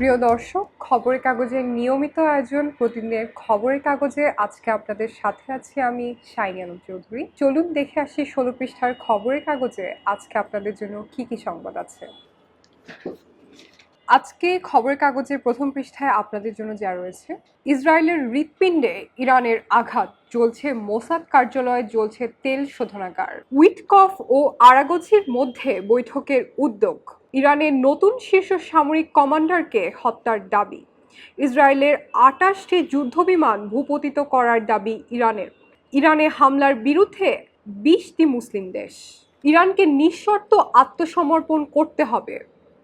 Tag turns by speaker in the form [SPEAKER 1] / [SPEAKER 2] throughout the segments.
[SPEAKER 1] প্রিয় দর্শক, খবরের কাগজের নিয়মিত আয়োজন প্রতিদিনের খবরের কাগজে আজকে আপনাদের সাথে আছি আমি শাইনিয়ানু চৌধুরী। চলুন দেখে আসি ষোলো পৃষ্ঠার খবরের কাগজে আজকে আপনাদের জন্য কি কি সংবাদ আছে। আজকে খবরের কাগজের প্রথম পৃষ্ঠায় আপনাদের জন্য যা রয়েছে, ইসরায়েলের হৃৎপিণ্ডে ইরানের আঘাত চলছে মোসাদ কার্যালয়ে চলছে তেল শোধনাগার। উইটকফ ও আরাগছির মধ্যে বৈঠকের উদ্যোগ। ইরানের নতুন শীর্ষ সামরিক কমান্ডারকে হত্যার দাবি। ইসরায়েলের আটাশটি যুদ্ধবিমান ভূপতিত করার দাবি ইরানের। ইরানে হামলার বিরুদ্ধে বিশটি মুসলিম দেশ। ইরানকে নিঃশর্ত আত্মসমর্পণ করতে হবে,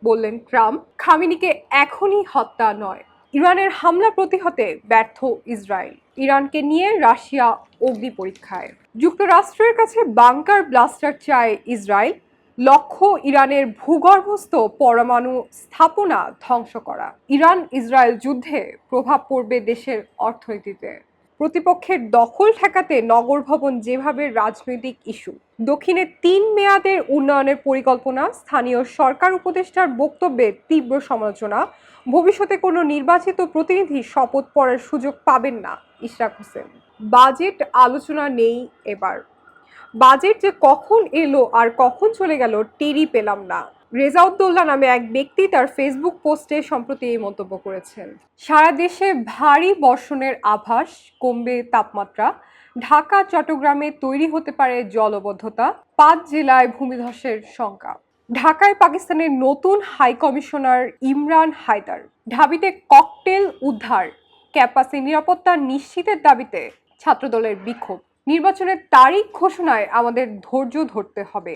[SPEAKER 1] বললেন ট্রাম্প। খামিনিকে এখনই হত্যা নয়। ইরানের হামলা প্রতিহতে ব্যর্থ ইসরায়েল। ইরানকে নিয়ে রাশিয়া অগ্নি পরীক্ষায়। যুক্তরাষ্ট্রের কাছে বাংকার ব্লাস্টার চায় ইসরায়েল। লক্ষ্য ইরানের ভূগর্ভস্থ পরমাণু স্থাপনা ধ্বংস করা। ইরান ইসরায়েল যুদ্ধে প্রভাব পড়বে দেশের অর্থনীতিতে। প্রতিপক্ষের দখল ঠেকাতে নগর ভবন যেভাবে রাজনৈতিক ইস্যু, দক্ষিণে তিন মেয়াদের উন্নয়নের পরিকল্পনা, স্থানীয় সরকার উপদেষ্টার বক্তব্যে তীব্র সমালোচনা, ভবিষ্যতে কোনো নির্বাচিত প্রতিনিধি শপথ পড়ার সুযোগ পাবেন না ইশরাক হোসেন। বাজেট আলোচনা নেই এবার। বাজেট যে কখন এলো আর কখন চলে গেল টেরই পেলাম না। রেজাউদ্দৌল্লা নামে এক ব্যক্তি তার ফেসবুক পোস্টে সম্প্রতি এই মন্তব্য করেছেন। সারা দেশে ভারী বর্ষণের আভাস, কমবে তাপমাত্রা। ঢাকা, চট্টগ্রামে তৈরি হতে পারে জলবদ্ধতা। পাঁচ জেলায় ভূমিধসের শঙ্কা ঢাকায় পাকিস্তানের নতুন হাই কমিশনার ইমরান হায়দার। ঢাবিতে ককটেল উদ্ধার। ক্যাম্পাসে নিরাপত্তা নিশ্চিতের দাবিতে ছাত্রদলের বিক্ষোভ। নির্বাচনের তারিখ ঘোষণায় আমাদের ধৈর্য ধরতে হবে।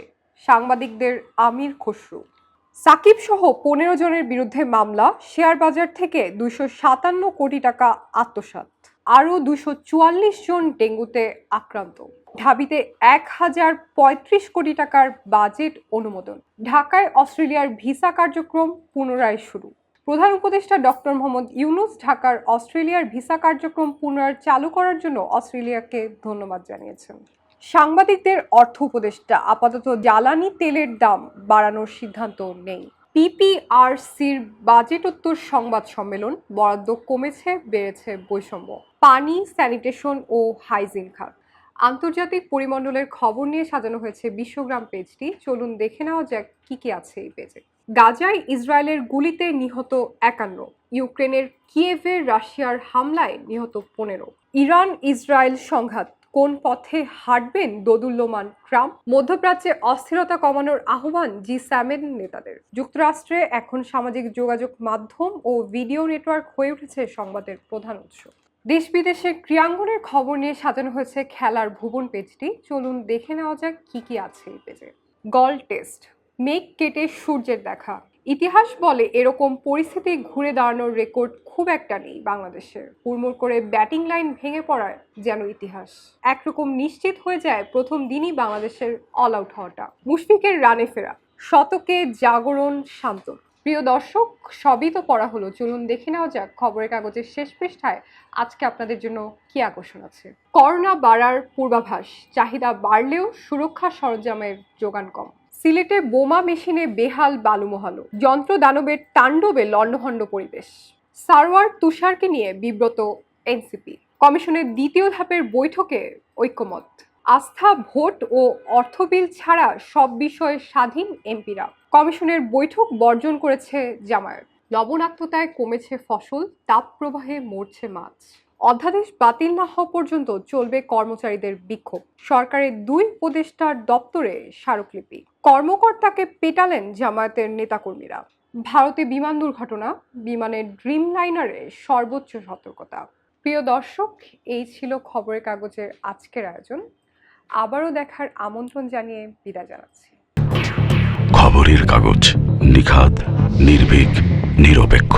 [SPEAKER 1] সাংবাদিকদের আমির খসরু। সাকিব সহ পনেরো জনের বিরুদ্ধে মামলা, শেয়ার বাজার থেকে দুইশো সাতান্ন কোটি টাকা আত্মসাৎ, আরও দুশো চুয়াল্লিশ জন ডেঙ্গুতে আক্রান্ত। ঢাবিতে এক হাজার পঁয়ত্রিশ কোটি টাকার বাজেট অনুমোদন। ঢাকায় অস্ট্রেলিয়ার ভিসা কার্যক্রম পুনরায় শুরু। প্রধান উপদেষ্টা ডক্টর মোহাম্মদ ইউনুস ঢাকার অস্ট্রেলিয়ার ভিসা কার্যক্রম পুনরায় চালু করার জন্য অস্ট্রেলিয়াকে ধন্যবাদ জানিয়েছেন। সাংবাদিকদের অর্থ উপদেষ্টা, আপাতত জ্বালানি তেলের দাম বাড়ানোর সিদ্ধান্ত নেই। পিপিআরসির বাজেটোত্তর সংবাদ সম্মেলন বরাদ্দ কমেছে, বেড়েছে বৈষম্য। পানি, স্যানিটেশন ও হাইজিন খাত। আন্তর্জাতিক পরিমণ্ডলের খবর নিয়ে সাজানো হয়েছে বিশ্বগ্রাম পেজটি। চলুন দেখে নেওয়া যাক কি কি আছে এই পেজে। গাজায় ইসরায়েলের গুলিতে নিহত একান্ন, ইউক্রেনের কিয়েভের রাশিয়ার হামলায় নিহত পনেরো। ইরান ইসরায়েল সংঘাত কোন পথে হাঁটবেন দোদুল্যমান ট্রাম্প? মধ্যপ্রাচ্যে অস্থিরতা কমানোর আহ্বান জি স্যামেন নেতাদের। যুক্তরাষ্ট্রে এখন সামাজিক যোগাযোগ মাধ্যম ও ভিডিও নেটওয়ার্ক হয়ে উঠেছে সংবাদের প্রধান উৎস। দেশ বিদেশে ক্রীড়াঙ্গনের খবর নিয়ে সাজানো হয়েছে খেলার ভুবন পেজটি। চলুন দেখে নেওয়া যাক কি কি আছে এই পেজে। গল টেস্ট। মেঘ কেটে সূর্যের দেখা। ইতিহাস বলে এরকম পরিস্থিতি ঘুরে দাঁড়ানোর রেকর্ড খুব একটা নেই বাংলাদেশের। হুড়মুড় করে ব্যাটিং লাইন ভেঙে পড়ায় যেন ইতিহাস। একরকম নিশ্চিত হয়ে যায় প্রথম দিনই বাংলাদেশের অল আউট হওয়াটা। মুশফিকের রানে ফেরা, শতকে জাগরণ শান্ত। প্রিয় দর্শক, সবই তো পড়া হলো। চলুন দেখে নেওয়া যাক খবরের কাগজের শেষ পৃষ্ঠায় আজকে আপনাদের জন্য কি আকর্ষণ আছে। করোনা বাড়ার পূর্বাভাস, চাহিদা বাড়লেও সুরক্ষা সরঞ্জামের যোগান কম। সিলেটে বোমা মেশিনে বেহাল বালুমহালো যন্ত্র দানবের তাণ্ডবে লণ্ডভণ্ড পরিবেশ। সারওয়ার তুষারকে নিয়ে বিব্রত এনসিপি কমিশনের দ্বিতীয় ধাপের বৈঠকে ঐক্যমত আস্থা, ভোট ও অর্থ বিল ছাড়া সব বিষয়ে স্বাধীন এমপিরা। কমিশনের বৈঠক বর্জন করেছে জামায়াত। লবণাক্ততায় কমেছে ফসল তাপ প্রবাহে মরছে মাছ। অধ্যাদেশ বাতিল না হওয়া পর্যন্ত চলবে কর্মচারীদের বিক্ষোভ। সরকারের দুই উপদেষ্টার দপ্তরে স্মারকলিপি। কর্মকর্তাকে পেটালেন জামায়াতের নেতাকর্মীরা। ভারতে বিমান দুর্ঘটনা, বিমানের ড্রিম লাইনারে সর্বোচ্চ সতর্কতা। প্রিয় দর্শক, এই ছিল খবরের কাগজের আজকের আয়োজন। আবারও দেখার আমন্ত্রণ জানিয়ে বিদায় জানাচ্ছি।
[SPEAKER 2] খবরের কাগজ নিখাত, নির্ভীক, নিরপেক্ষ।